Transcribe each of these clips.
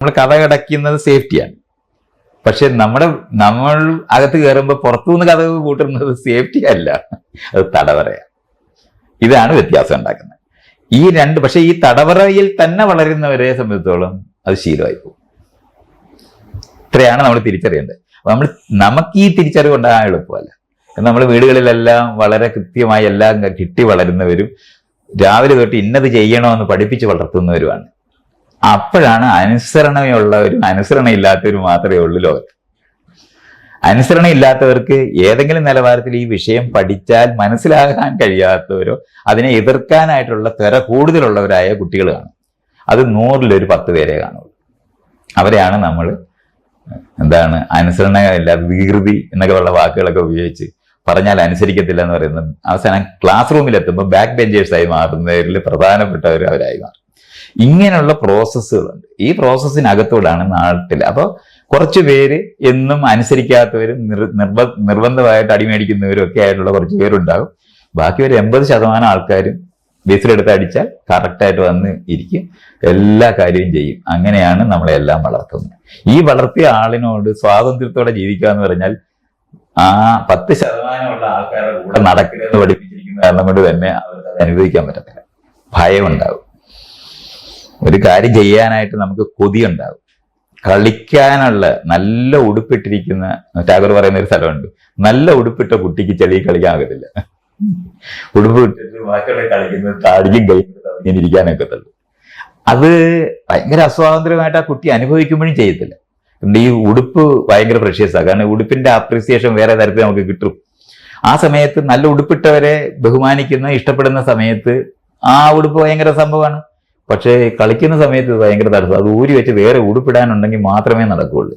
നമ്മൾ കഥ കടക്കുന്നത് സേഫ്റ്റിയാണ് പക്ഷെ നമ്മുടെ നമ്മൾ അകത്ത് കയറുമ്പോൾ പുറത്തുനിന്ന് കഥ കൂട്ടുന്നത് സേഫ്റ്റി അല്ല. അത് തടവറയാണ്. ഇതാണ് വ്യത്യാസം ഉണ്ടാക്കുന്നത്. ഈ രണ്ട് പക്ഷെ ഈ തടവറയിൽ തന്നെ വളരുന്നവരെ സംബന്ധിച്ചോളം അത് ശീലമായി പോകും. ഇത്രയാണ് നമ്മൾ തിരിച്ചറിയേണ്ടത്. നമ്മൾ നമുക്ക് ഈ തിരിച്ചറിവ് ഉണ്ടാകാൻ എളുപ്പമല്ല. നമ്മൾ വീടുകളിലെല്ലാം വളരെ കൃത്യമായി എല്ലാം കിട്ടി വളരുന്നവരും രാവിലെ തൊട്ട് ഇന്നത് ചെയ്യണമെന്ന് പഠിപ്പിച്ച് വളർത്തുന്നവരുമാണ്. അപ്പോഴാണ് അനുസരണയുള്ളവരും ഇല്ലാത്തവർ മാത്രമേ ഉള്ളൂ ലോകത്ത്. അനുസരണ ഇല്ലാത്തവർക്ക് ഏതെങ്കിലും നിലവാരത്തിൽ ഈ വിഷയം പഠിച്ചാൽ മനസ്സിലാകാൻ കഴിയാത്തവരോ അതിനെ എതിർക്കാനായിട്ടുള്ള തിര കൂടുതലുള്ളവരായ കുട്ടികൾ കാണും അത് നൂറിലൊരു പത്ത് പേരെ കാണുള്ളൂ. അവരെയാണ് നമ്മൾ എന്താണ് അനുസരണ ഇല്ല വികൃതി എന്നൊക്കെ ഉള്ള വാക്കുകളൊക്കെ ഉപയോഗിച്ച് പറഞ്ഞാൽ അനുസരിക്കത്തില്ല എന്ന് പറയുന്നത്. അവസാനം ക്ലാസ് റൂമിൽ എത്തുമ്പോൾ ബാക്ക് ബെഞ്ചേഴ്സായി മാറുന്നവരിൽ പ്രധാനപ്പെട്ടവർ അവരായി മാറും. ഇങ്ങനെയുള്ള പ്രോസസ്സുകളുണ്ട് ഈ പ്രോസസ്സിനകത്തൂടാണ് നാട്ടിൽ അപ്പോൾ കുറച്ച് പേര് എന്നും അനുസരിക്കാത്തവരും നിർ- നിർബ നിർബന്ധമായിട്ട് അടിമേടിക്കുന്നവരും ഒക്കെ ആയിട്ടുള്ള കുറച്ച് പേരുണ്ടാകും. ബാക്കി ഒരു എൺപത് ശതമാനം ആൾക്കാരും ബേസിലെടുത്ത് അടിച്ചാൽ കറക്റ്റായിട്ട് വന്ന് ഇരിക്കും. എല്ലാ കാര്യവും ചെയ്യും. അങ്ങനെയാണ് നമ്മളെ എല്ലാം വളർത്തുന്നത്. ഈ വളർത്തിയ ആളിനോട് സ്വാതന്ത്ര്യത്തോടെ ജീവിക്കുക എന്ന് പറഞ്ഞാൽ ആ പത്ത് ശതമാനമുള്ള ആൾക്കാരുടെ കൂടെ നടക്കരുതെന്ന് പഠിപ്പിച്ചിരിക്കുന്ന കാരണം കൊണ്ട് തന്നെ അവർക്ക് അത് അനുഭവിക്കാൻ പറ്റത്തില്ല. ഭയം ഉണ്ടാവും ഒരു കാര്യം ചെയ്യാനായിട്ട് നമുക്ക് കൊതി ഉണ്ടാവും കളിക്കാനുള്ള നല്ല ഉടുപ്പിട്ടിരിക്കുന്ന ടാഗോർ പറയുന്ന ഒരു സ്ഥലമുണ്ട്. നല്ല ഉടുപ്പിട്ട കുട്ടിക്ക് ചെളി കളിക്കാൻ ആകത്തില്ല. ഉടുപ്പ് ഇട്ടിട്ട് ബാക്കിയുള്ള കളിക്കുന്നത് താടിക്കും കൈ ഇരിക്കാനൊക്കത്തുള്ളൂ അത് ഭയങ്കര അസ്വാതന്ത്ര്യമായിട്ട് ആ കുട്ടി അനുഭവിക്കുമ്പോഴും ചെയ്യത്തില്ല. ഈ ഉടുപ്പ് ഭയങ്കര പ്രഷ്യസാണ് കാരണം ഉടുപ്പിന്റെ അപ്രീസിയേഷൻ വേറെ തരത്തിൽ നമുക്ക് കിട്ടും. ആ സമയത്ത് നല്ല ഉടുപ്പിട്ടവരെ ബഹുമാനിക്കുന്ന ഇഷ്ടപ്പെടുന്ന സമയത്ത് ആ ഉടുപ്പ് ഭയങ്കര സംഭവമാണ്. പക്ഷേ കളിക്കുന്ന സമയത്ത് ഭയങ്കര തടസ്സം. അത് ഊരി വെച്ച് വേറെ ഉടുപ്പിടാനുണ്ടെങ്കിൽ മാത്രമേ നടക്കുകയുള്ളൂ.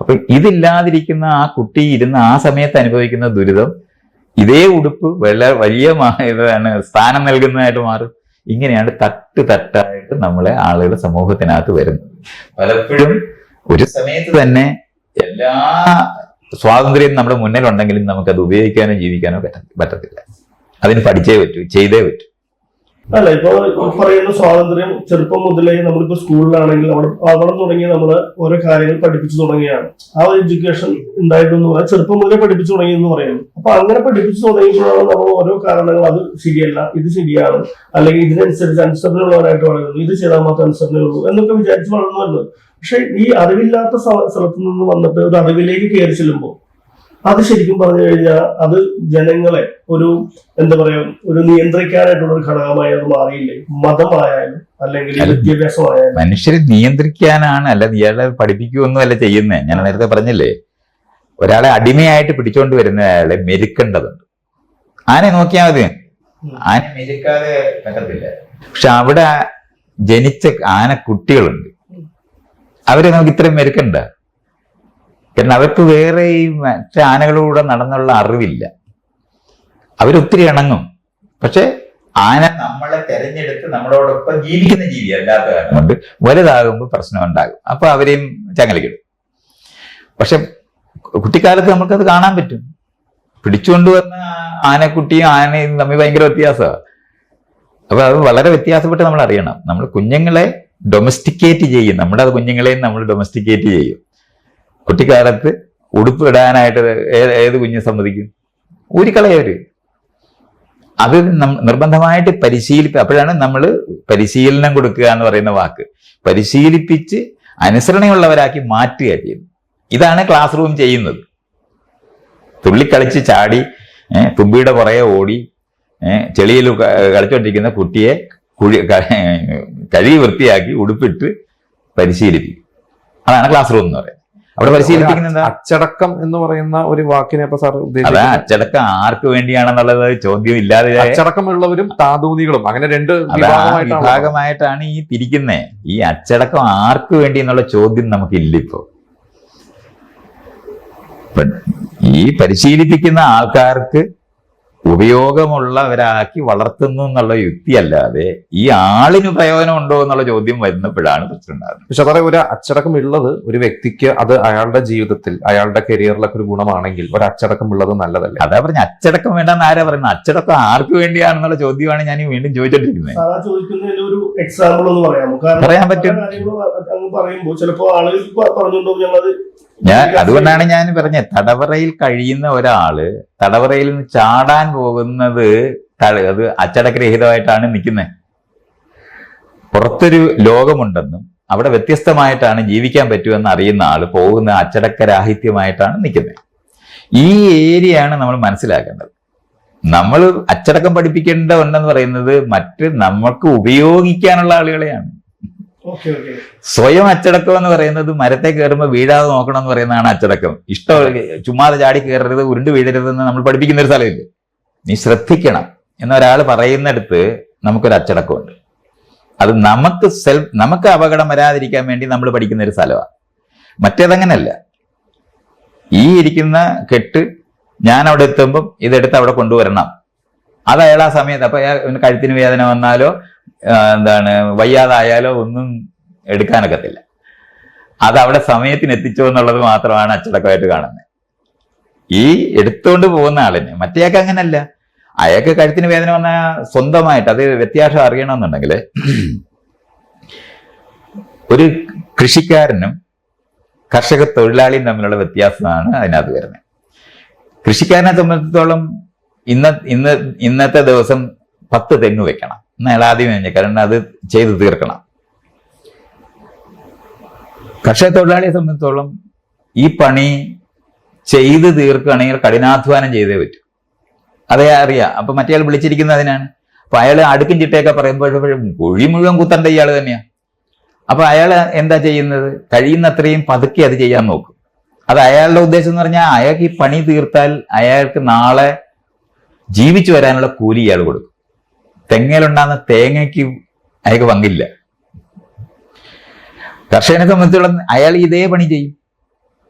അപ്പൊ ഇതില്ലാതിരിക്കുന്ന ആ കുട്ടി ഇരുന്ന് ആ സമയത്ത് അനുഭവിക്കുന്ന ദുരിതം ഇതേ ഉടുപ്പ് വെള്ള വലിയ ഇതാണ് സ്ഥാനം നൽകുന്നതായിട്ട് മാറും. ഇങ്ങനെയാണ് തട്ട് തട്ടായിട്ട് നമ്മളെ ആളുകൾ സമൂഹത്തിനകത്ത് വരുന്നത്. പലപ്പോഴും ഒരു സമയത്ത് തന്നെ എല്ലാ സ്വാതന്ത്ര്യം നമ്മുടെ മുന്നിലുണ്ടെങ്കിലും നമുക്കത് ഉപയോഗിക്കാനോ ജീവിക്കാനോ പറ്റ പറ്റത്തില്ല. അതിന് പഠിച്ചേ പറ്റൂ ചെയ്തേ പറ്റൂ. അല്ല ഇപ്പൊ പറയുന്ന സ്വാതന്ത്ര്യം ചെറുപ്പം മുതലേ നമ്മളിപ്പോ സ്കൂളിലാണെങ്കിൽ അവിടെ അവിടെ തുടങ്ങി നമ്മൾ ഓരോ കാര്യങ്ങൾ പഠിപ്പിച്ചു തുടങ്ങിയാണ് ആ ഒരു എഡ്യൂക്കേഷൻ ഉണ്ടായിട്ടെന്ന് പറയാം. ചെറുപ്പം മുതലേ പഠിപ്പിച്ചു തുടങ്ങി എന്ന് പറയുന്നു. അപ്പൊ അങ്ങനെ പഠിപ്പിച്ചു തുടങ്ങിയപ്പോഴാണ് നമ്മൾ ഓരോ കാരണങ്ങൾ അത് ശരിയല്ല ഇത് ശരിയാണ് അല്ലെങ്കിൽ ഇതിനനുസരിച്ച് അനുസരണയുള്ളവരായിട്ട് വളരുന്നു ഇത് ചെയ്താൽ മാത്രമേ അനുസരണയുള്ളൂ എന്നൊക്കെ വിചാരിച്ച് വളർന്നു വരുന്നത്. പക്ഷെ ഈ അറിവില്ലാത്ത സ്ഥ- സ്ഥലത്ത് നിന്ന് വന്നിട്ട് ഒരു അറിവിലേക്ക് കയറി ചെല്ലുമ്പോൾ അത് ശരിക്കും പറഞ്ഞു കഴിഞ്ഞാൽ അത് ജനങ്ങളെ ഒരു എന്താ പറയാ ഒരു നിയന്ത്രിക്കാനായിട്ടുള്ള ഒരു ഘടകമായി അത് മാറിയില്ലേ? മതമായാലും അല്ലെങ്കിൽ അല്ല. വിദ്യാഭ്യാസമായാലും. മനുഷ്യരെ നിയന്ത്രിക്കാനാണ് അല്ല ഇയാളെ പഠിപ്പിക്കുകയൊന്നും അല്ല ചെയ്യുന്നത് ഞാൻ നേരത്തെ പറഞ്ഞില്ലേ ഒരാളെ അടിമയായിട്ട് പിടിച്ചോണ്ട് വരുന്ന അയാളെ മെരുക്കേണ്ടതുണ്ട്. ആനെ നോക്കിയാൽ മതി. ആന മെരുക്കാതെ പറ്റത്തില്ല. പക്ഷെ അവിടെ ജനിച്ച ആന കുട്ടികളുണ്ട്. അവരെ നമുക്ക് ഇത്രയും മെരുക്കണ്ട. കാരണം അവർക്ക് വേറെ ഈ മറ്റ് ആനകളൂടെ നടന്നുള്ള അറിവില്ല. അവരൊത്തിരി ഇണങ്ങും. പക്ഷെ ആന നമ്മളെ തെരഞ്ഞെടുത്ത് നമ്മളോടൊപ്പം ജീവിക്കുന്ന ജീവി അല്ലാത്ത കാരണം കൊണ്ട് വലുതാകുമ്പോൾ പ്രശ്നം ഉണ്ടാകും അപ്പൊ അവരെയും ചങ്ങലക്കിടും പക്ഷെ കുട്ടിക്കാലത്ത് നമുക്കത് കാണാൻ പറ്റും. പിടിച്ചുകൊണ്ടുവന്ന ആനക്കുട്ടിയും ആനയും തമ്മിൽ ഭയങ്കര വ്യത്യാസമാണ്. അപ്പൊ അത് വളരെ വ്യത്യാസപ്പെട്ട് നമ്മൾ അറിയണം നമ്മൾ കുഞ്ഞുങ്ങളെ ഡൊമസ്റ്റിക്കേറ്റ് ചെയ്യും. നമ്മുടെ കുഞ്ഞുങ്ങളെയും നമ്മൾ ഡൊമസ്റ്റിക്കേറ്റ് ചെയ്യും. കുട്ടിക്കാലത്ത് ഉടുപ്പ് ഇടാനായിട്ട് ഏത് കുഞ്ഞ് സമ്മതിക്കും? ഊരിക്കളയവര് അത് നിർബന്ധമായിട്ട് പരിശീലിപ്പ അപ്പോഴാണ് നമ്മൾ പരിശീലനം കൊടുക്കുക എന്ന് പറയുന്ന വാക്ക്. പരിശീലിപ്പിച്ച് അനുസരണയുള്ളവരാക്കി മാറ്റുക ചെയ്യുന്നത് ഇതാണ് ക്ലാസ് റൂം ചെയ്യുന്നത്. തുള്ളിക്കളിച്ച് ചാടി തുമ്പിയുടെ പുറകെ ഓടി ചെളിയിൽ കളിച്ചുകൊണ്ടിരിക്കുന്ന കുട്ടിയെ കുഴി കഴുകി വൃത്തിയാക്കി ഉടുപ്പിട്ട് പരിശീലിപ്പിക്കും. അതാണ് ക്ലാസ് റൂം എന്ന് പറയുന്നത്. അവിടെ പരിശീലിപ്പിക്കുന്നത് അച്ചടക്കം എന്ന് പറയുന്ന ഒരു വാക്കിനെ ഇപ്പൊ സാർ ഉദ്ദേശിച്ചത് അച്ചടക്കം ആർക്ക് വേണ്ടിയാണെന്നുള്ളത് ചോദ്യം ഇല്ലാതെ അച്ചടക്കമുള്ളവരും താതൂതികളും അങ്ങനെ രണ്ട് വിഭാഗമായിട്ടാണ് ഈ തിരിക്കുന്നത് ഈ അച്ചടക്കം ആർക്ക് വേണ്ടി എന്നുള്ള ചോദ്യം നമുക്കില്ല ഇപ്പോ. ഇപ്പൊ ഈ പരിശീലിപ്പിക്കുന്ന ആൾക്കാർക്ക് ഉപയോഗമുള്ളവരാക്കി വളർത്തുന്നു എന്നുള്ള യുക്തിയല്ലാതെ ഈ ആളിന് പ്രയോജനം ഉണ്ടോ എന്നുള്ള ചോദ്യം വരുന്നപ്പോഴാണ് പ്രശ്നം ഉണ്ടാകുന്നത് പക്ഷെ അതായത് ഒരു അച്ചടക്കം ഉള്ളത് ഒരു വ്യക്തിക്ക് അത് അയാളുടെ ജീവിതത്തിൽ അയാളുടെ കരിയറിലൊക്കെ ഒരു ഗുണമാണെങ്കിൽ ഒരു അച്ചടക്കം ഉള്ളത് നല്ലതല്ല? അതാ പറഞ്ഞ അച്ചടക്കം വേണ്ടെന്ന് ആരാ പറയുന്നത്? അച്ചടക്കം ആർക്ക് വേണ്ടിയാണെന്നുള്ള ചോദ്യമാണ് ഞാൻ വീണ്ടും ചോദിച്ചിട്ടിരിക്കുന്നത് ഒരു എക്സാമ്പിൾ ഒന്ന് പറയാമോ? കാരണം പറയാൻ പറ്റും. കാര്യങ്ങളും അങ്ങ് പറയുമ്പോൾ ചിലപ്പോ ആളുകൾ പറഞ്ഞുകൊണ്ടോ ഞങ്ങളത് ഞാൻ അതുകൊണ്ടാണ് ഞാൻ പറഞ്ഞത് തടവറയിൽ കഴിയുന്ന ഒരാൾ തടവറയിൽ നിന്ന് ചാടാൻ പോകുന്നത് അത് അച്ചടക്കരഹിതമായിട്ടാണ് നിൽക്കുന്നത്. പുറത്തൊരു ലോകമുണ്ടെന്നും അവിടെ വ്യത്യസ്തമായിട്ടാണ് ജീവിക്കാൻ പറ്റുമെന്ന് അറിയുന്ന ആൾ പോകുന്ന അച്ചടക്കരാഹിത്യമായിട്ടാണ് നിൽക്കുന്നത്. ഈ ഏരിയയാണ് നമ്മൾ മനസ്സിലാക്കേണ്ടത്. നമ്മൾ അച്ചടക്കം പഠിപ്പിക്കേണ്ട ഉണ്ടെന്ന് പറയുന്നത് മറ്റ് നമുക്ക് ഉപയോഗിക്കാനുള്ള ആളുകളെയാണ്. സ്വയം അച്ചടക്കം എന്ന് പറയുന്നത് മരത്തെ കയറുമ്പോൾ വീഴാതെ നോക്കണം എന്ന് പറയുന്നതാണ് അച്ചടക്കം. ഇഷ്ടം ചുമ്മാതെ ചാടി കയറരുത് ഉരുണ്ട് വീഴരുതെന്ന് നമ്മൾ പഠിപ്പിക്കുന്ന ഒരു സ്ഥലമില്ല? നീ ശ്രദ്ധിക്കണം എന്നൊരാൾ പറയുന്നിടത്ത് നമുക്കൊരു അച്ചടക്കമുണ്ട്. അത് നമുക്ക് സെൽഫ് നമുക്ക് അപകടം വരാതിരിക്കാൻ വേണ്ടി നമ്മൾ പഠിക്കുന്ന ഒരു സ്ഥലമാണ് മറ്റേതങ്ങനല്ല. ഈ ഇരിക്കുന്ന കെട്ട് ഞാൻ അവിടെ എത്തുമ്പം ഇതെടുത്ത് അവിടെ കൊണ്ടുവരണം. അത് അയാൾ ആ സമയത്ത് അപ്പൊ കഴുത്തിന് വേദന വന്നാലോ എന്താണ് വയ്യാതായാലോ ഒന്നും എടുക്കാനൊക്കത്തില്ല. അത് അവിടെ സമയത്തിന് എത്തിച്ചോ എന്നുള്ളത് മാത്രമാണ് അച്ചടക്കമായിട്ട് കാണുന്നത്. ഈ എടുത്തുകൊണ്ട് പോകുന്ന ആളിന് മറ്റേയാൾക്ക് അങ്ങനല്ല. അയാൾക്ക് കഴുത്തിന് വേദന വന്ന സ്വന്തമായിട്ട് അത് വ്യത്യാസം അറിയണമെന്നുണ്ടെങ്കിൽ ഒരു കൃഷിക്കാരനും കർഷക തൊഴിലാളിയും തമ്മിലുള്ള വ്യത്യാസമാണ് അതിനകത്ത് വരുന്നത്. കൃഷിക്കാരനെ സംബന്ധിച്ചിടത്തോളം ഇന്ന ഇന്ന് ഇന്നത്തെ ദിവസം പത്ത് തെങ്ങ് വെക്കണം. എന്നാൽ ആദ്യം കഴിഞ്ഞ കാരണം അത് ചെയ്ത് തീർക്കണം. കർഷക തൊഴിലാളിയെ സംബന്ധിച്ചിടത്തോളം ഈ പണി ചെയ്ത് തീർക്കുകയാണെങ്കിൽ കഠിനാധ്വാനം ചെയ്തേ പറ്റൂ. അതേ അറിയാം. അപ്പൊ മറ്റേ വിളിച്ചിരിക്കുന്നത് അതിനാണ്. അപ്പൊ അയാൾ അടുക്കും ചിട്ടയൊക്കെ പറയുമ്പോഴും കുഴി മുഴുവൻ കുത്തണ്ട ഇയാൾ തന്നെയാ. അപ്പൊ അയാൾ എന്താ ചെയ്യുന്നത്? കഴിയുന്നത്രയും പതുക്കെ അത് ചെയ്യാൻ നോക്കും. അത് അയാളുടെ ഉദ്ദേശം എന്ന് പറഞ്ഞാൽ അയാൾക്ക് ഈ പണി തീർത്താൽ അയാൾക്ക് നാളെ ജീവിച്ചു വരാനുള്ള കൂലി ഇയാൾ കൊടുക്കും. തെങ്ങയിലുണ്ടാകുന്ന തേങ്ങയ്ക്ക് അയാൾക്ക് പങ്കില്ല. കർഷകനെ സംബന്ധിച്ചിടത്തോളം അയാൾ ഇതേ പണി ചെയ്യും.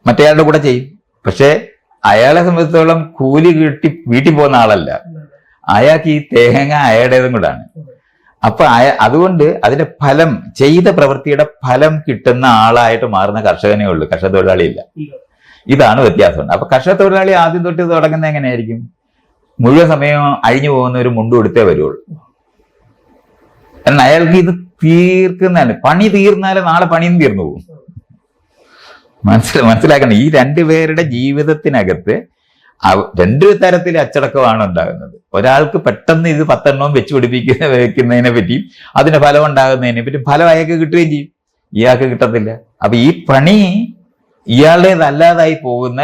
മറ്റേയാളുടെ കൂടെ ചെയ്യും. പക്ഷെ അയാളെ സംബന്ധിച്ചോളം കൂലി കിട്ടി വീട്ടിൽ പോകുന്ന ആളല്ല. അയാൾക്ക് ഈ തേങ്ങ അയാളുടേതും കൂടാണ്. അപ്പൊ അയ- അതുകൊണ്ട് അതിന്റെ ഫലം ചെയ്ത പ്രവൃത്തിയുടെ ഫലം കിട്ടുന്ന ആളായിട്ട് മാറുന്ന കർഷകനേ ഉള്ളൂ. കർഷക തൊഴിലാളി ഇല്ല ഇല്ല. ഇതാണ് വ്യത്യാസം. അപ്പൊ കർഷക തൊഴിലാളി ആദ്യം തൊട്ട് തുടങ്ങുന്നത് എങ്ങനെയായിരിക്കും? മുഴുവൻ സമയം അഴിഞ്ഞു പോകുന്ന ഒരു മുണ്ട് കൊടുത്തേ വരുള്ളൂ കാരണം അയാൾക്ക് ഇത് തീർക്കുന്നതാണ്. പണി തീർന്നാലേ നാളെ പണിയും തീർന്നു പോകും. മനസ്സില മനസ്സിലാക്കണം. ഈ രണ്ടുപേരുടെ ജീവിതത്തിനകത്ത് രണ്ടു തരത്തിൽ അച്ചടക്കമാണ് ഉണ്ടാകുന്നത്. ഒരാൾക്ക് പെട്ടെന്ന് ഇത് പത്തെണ്ണവും വെച്ച് പിടിപ്പിക്കുന്ന വെക്കുന്നതിനെ പറ്റിയും അതിന് ഫലം ഉണ്ടാകുന്നതിനെ പറ്റി ഫലം അയാൾക്ക് കിട്ടുകയും ചെയ്യും. ഇയാൾക്ക് കിട്ടത്തില്ല. അപ്പൊ ഈ പണി ഇയാളുടേതല്ലാതായി പോകുന്ന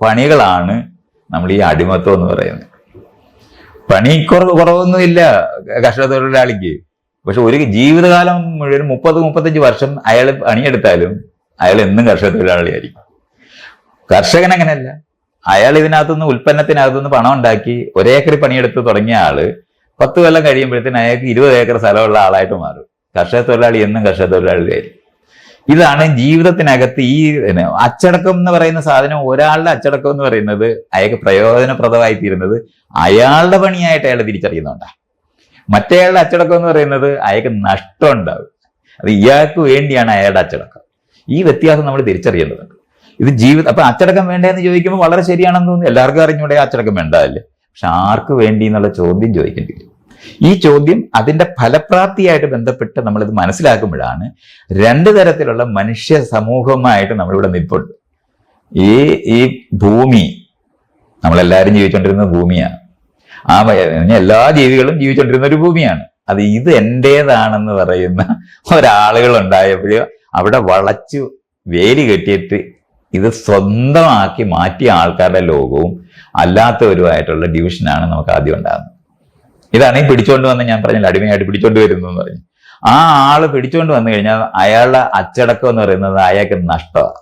പണികളാണ് നമ്മൾ ഈ അടിമത്വം എന്ന് പറയുന്നത്. പണി കുറവ് കുറവൊന്നുമില്ല കർഷക തൊഴിലാളിക്ക് പക്ഷെ ഒരു ജീവിതകാലം മുഴുവൻ മുപ്പത് മുപ്പത്തഞ്ച് വർഷം അയാൾ പണിയെടുത്താലും അയാൾ എന്നും കർഷക തൊഴിലാളിയായിരിക്കും കർഷകൻ അങ്ങനെയല്ല അയാൾ ഇതിനകത്തുനിന്ന് ഉൽപ്പന്നത്തിനകത്തുനിന്ന് പണം ഉണ്ടാക്കി ഒരേക്കറി പണിയെടുത്ത് തുടങ്ങിയ ആൾ പത്ത് കൊല്ലം കഴിയുമ്പോഴത്തേന് അയാൾക്ക് ഇരുപത് ഏക്കർ സ്ഥലമുള്ള ആളായിട്ട് മാറും. കർഷക തൊഴിലാളി എന്നും കർഷക തൊഴിലാളിയായിരിക്കും ഇതാണ് ജീവിതത്തിനകത്ത് ഈ അച്ചടക്കം എന്ന് പറയുന്ന സാധനം ഒരാളുടെ അച്ചടക്കം എന്ന് പറയുന്നത് അയാൾക്ക് പ്രയോജനപ്രദമായി തീരുന്നത് അയാളുടെ പണിയായിട്ട് അയാൾ തിരിച്ചറിയുന്നുണ്ടാകും മറ്റേയാളുടെ അച്ചടക്കം എന്ന് പറയുന്നത് അയാൾക്ക് നഷ്ടം ഉണ്ടാവും. അത് ഇയാൾക്ക് വേണ്ടിയാണ് അയാളുടെ അച്ചടക്കം. ഈ വ്യത്യാസം നമ്മൾ തിരിച്ചറിയേണ്ടതുണ്ട്. ഇത് ജീവിതം അപ്പൊ അച്ചടക്കം വേണ്ടതെന്ന് ചോദിക്കുമ്പോൾ വളരെ ശരിയാണെന്ന് തോന്നുന്നു. എല്ലാവർക്കും അറിഞ്ഞൂടെ അച്ചടക്കം വേണ്ടതല്ലേ? പക്ഷെ ആർക്ക് വേണ്ടി എന്നുള്ള ചോദ്യം ചോദിക്കേണ്ടി വരും. ഈ ചോദ്യം അതിന്റെ ഫലപ്രാപ്തിയായിട്ട് ബന്ധപ്പെട്ട് നമ്മളിത് മനസ്സിലാക്കുമ്പോഴാണ് രണ്ട് തരത്തിലുള്ള മനുഷ്യ സമൂഹമായിട്ട് നമ്മളിവിടെ നിൽപ്പുണ്ട്. ഈ ഈ ഭൂമി നമ്മളെല്ലാവരും ജീവിച്ചുകൊണ്ടിരുന്ന ഭൂമിയാണ്. ആ എല്ലാ ജീവികളും ജീവിച്ചുകൊണ്ടിരുന്ന ഒരു ഭൂമിയാണ്. അത് ഇത് എന്റേതാണെന്ന് പറയുന്ന ഒരാളുകൾ ഉണ്ടായപ്പോൾ അവിടെ വളച്ചു വേലി കെട്ടിയിട്ട് ഇത് സ്വന്തമാക്കി മാറ്റിയ ആൾക്കാരുടെ ലോകവും അല്ലാത്തവരുമായിട്ടുള്ള ഡിവിഷനാണ് നമുക്ക് ആദ്യം ഉണ്ടാകുന്നത്. ഇതാണ് ഈ പിടിച്ചോണ്ട് വന്ന് ഞാൻ പറഞ്ഞില്ല അടിമയായിട്ട് പിടിച്ചോണ്ട് വരുന്നു എന്ന് പറഞ്ഞു. ആ ആൾ പിടിച്ചോണ്ട് വന്നു കഴിഞ്ഞാൽ അയാളുടെ അച്ചടക്കം എന്ന് പറയുന്നത് അയാൾക്ക് നഷ്ടമാണ്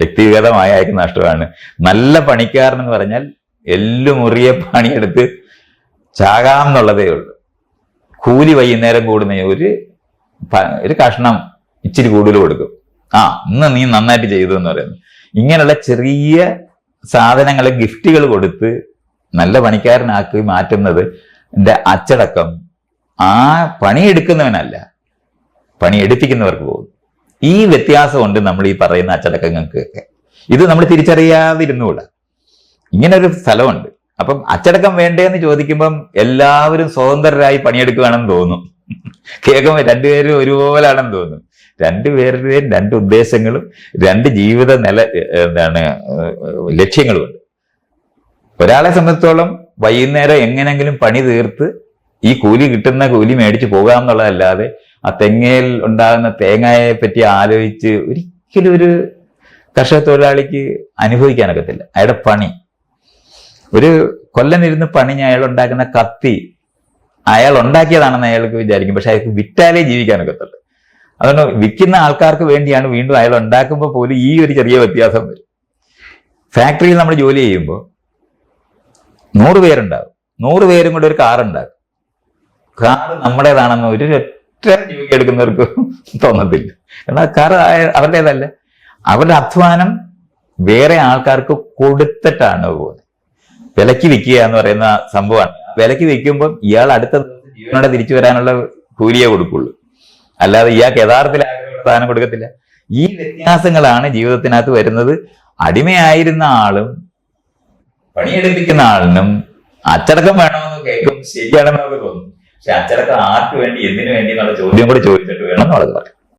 വ്യക്തിഗതമായ അയാൾക്ക് നഷ്ടമാണ്. നല്ല പണിക്കാരൻ എന്ന് പറഞ്ഞാൽ എല്ലു മുറിയെ പണിയെടുത്ത് ചാകാം എന്നുള്ളതേ ഉള്ളൂ. കൂലി വൈകുന്നേരം കൂടുന്ന ഒരു ഒരു കഷ്ണം ഇച്ചിരി കൂടുതൽ കൊടുക്കും. ആ ഇന്ന് നീ നന്നായിട്ട് ചെയ്തു എന്ന് പറയുന്നു. ഇങ്ങനെയുള്ള ചെറിയ സാധനങ്ങൾ ഗിഫ്റ്റുകൾ കൊടുത്ത് നല്ല പണിക്കാരനാക്കി മാറ്റുന്നത് അച്ചടക്കം. ആ പണിയെടുക്കുന്നവനല്ല പണി എടുപ്പിക്കുന്നവർക്ക് പോകും. ഈ വ്യത്യാസമുണ്ട് നമ്മൾ ഈ പറയുന്ന അച്ചടക്കങ്ങൾക്കൊക്കെ. ഇത് നമ്മൾ തിരിച്ചറിയാതിരുന്നുകൂടാ ഇങ്ങനെ ഒരു സ്ഥലമുണ്ട്. അപ്പം അച്ചടക്കം വേണ്ടേന്ന് ചോദിക്കുമ്പം എല്ലാവരും സ്വതന്ത്രരായി പണിയെടുക്കുകയാണെന്ന് തോന്നും. കേൾക്കുമ്പോൾ രണ്ടുപേരും ഒരുപോലാണെന്ന് തോന്നും. രണ്ടുപേരുടെയും രണ്ട് ഉദ്ദേശങ്ങളും രണ്ട് ജീവിത നില എന്താണ് ലക്ഷ്യങ്ങളുമുണ്ട് ഒരാളെ സംബന്ധിച്ചോളം വൈകുന്നേരം എങ്ങനെങ്കിലും പണി തീർത്ത് ഈ കൂലി കിട്ടുന്ന കൂലി മേടിച്ച് പോകാമെന്നുള്ളതല്ലാതെ ആ തെങ്ങയിൽ ഉണ്ടാകുന്ന തേങ്ങയെ പറ്റി ആലോചിച്ച് ഒരിക്കലും ഒരു കർഷക തൊഴിലാളിക്ക് അനുഭവിക്കാനൊക്കത്തില്ല. അയാളുടെ പണി. ഒരു കൊല്ലനിരുന്ന് പണി അയാൾ ഉണ്ടാക്കുന്ന കത്തി അയാൾ ഉണ്ടാക്കിയതാണെന്ന് അയാൾക്ക് വിചാരിക്കും. പക്ഷെ അയാൾക്ക് വിറ്റാലേ ജീവിക്കാനൊക്കത്തുള്ളൂ. അതുകൊണ്ട് വിൽക്കുന്ന ആൾക്കാർക്ക് വേണ്ടിയാണ് വീണ്ടും അയാൾ ഉണ്ടാക്കുമ്പോൾ പോലും ഈ ഒരു ചെറിയ വ്യത്യാസം വരും. ഫാക്ടറിയിൽ നമ്മൾ ജോലി ചെയ്യുമ്പോൾ നൂറ് പേരുണ്ടാകും നൂറ് പേരും കൂടെ ഒരു കാറുണ്ടാകും കാർ നമ്മുടേതാണെന്ന് ഒരു ഒറ്റ രൂപ എടുക്കുന്നവർക്ക് തോന്നത്തില്ല. എന്നാൽ കാർ അവരുടേതല്ല. അവരുടെ അധ്വാനം വേറെ ആൾക്കാർക്ക് കൊടുത്തിട്ടാണ് പോകുന്നത്. വിലക്ക് വിൽക്കുക എന്ന് പറയുന്ന സംഭവമാണ്. വിലക്ക് വിൽക്കുമ്പോൾ ഇയാൾ അടുത്ത ദിവസം ജീവനോടെ തിരിച്ചു വരാനുള്ള കൂലിയെ കൊടുക്കുള്ളൂ. അല്ലാതെ ഇയാൾക്ക് യഥാർത്ഥത്തിൽ പ്രധാനം കൊടുക്കത്തില്ല. ഈ വ്യത്യാസങ്ങളാണ് ജീവിതത്തിനകത്ത് വരുന്നത്. അടിമയായിരുന്ന ആളും പണിയെടുപ്പിക്കുന്ന ആളിനും അച്ചടക്കം വേണമെന്ന് കേൾക്കും ശരിയാണെന്ന് നമുക്ക് തോന്നും. പക്ഷെ അച്ചടക്കം ആർക്ക് വേണ്ടി എന്തിനു വേണ്ടി എന്നുള്ള ചോദ്യം കൂടി ചോദിച്ചിട്ട് വേണം എന്നുള്ളത് പറയാം